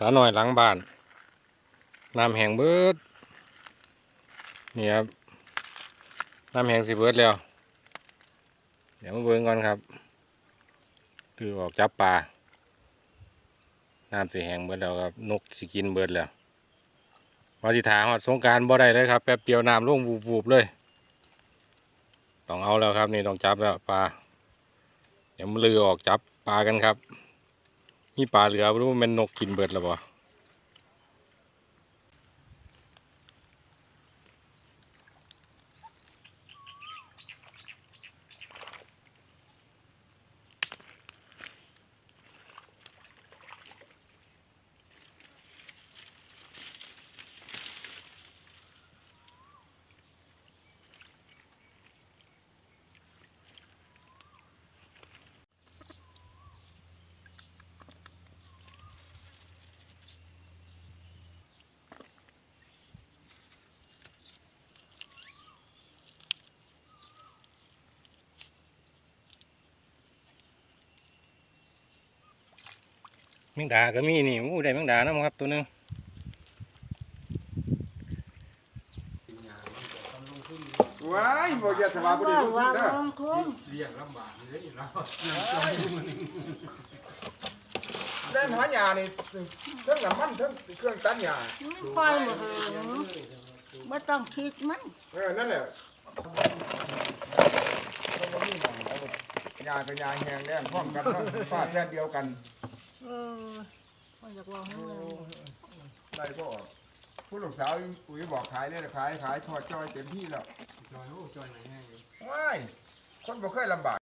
สาหน่อยหลังบ้านน้ำแห้งเบิดนี่ครับน้ำแห้งสิเบิดแล้ว เดี๋ยวมาเบิ่งก่อนครับคือออกจับปลาน้ำสิแห้งเบิดแล้วครับนกสิกินเบิดแล้ววันที่ถาหอดสงการบ่ได้เลยครับแป๊บเดียวน้ำลงวูบๆเลย ต้องเอาแล้วครับนี่ต้องจับแล้วปลาเดี๋ยวมาลือออกจับปลากันครับ มีปลาเหลือไม่รู้ว่ามันนกกินเบิดแล้วบ่ มงดาก็มีนี่อู้ได้แมงดานะมั้งครับตัวหนึงว้ายบ่อย่าสบายบ่ได้ว่าลงทุว่านเด้อลงทุนเลี้ยงลำบากเลยเราเล่นหาหญ้านี่เทั้งน้ำมันเทั้งเครื่องตัดหญ้ามันควายหมดเลยไม่ต้องคิดมันเออนั่นแหละหญ้ากับหญ้าแห้งแล้งพร้อมกันเนาะฟ้าแค่เดียวกัน เออไม่ อยากว่าให้มันได้ก็อกผู้ลูกสาวอุ้ยบอกขายเลยขายขายทอดจอยเต็มที่แล้วจอยโอ้จอยไหนแห้งอยู่ว้ายคนบ่เคยลำบาก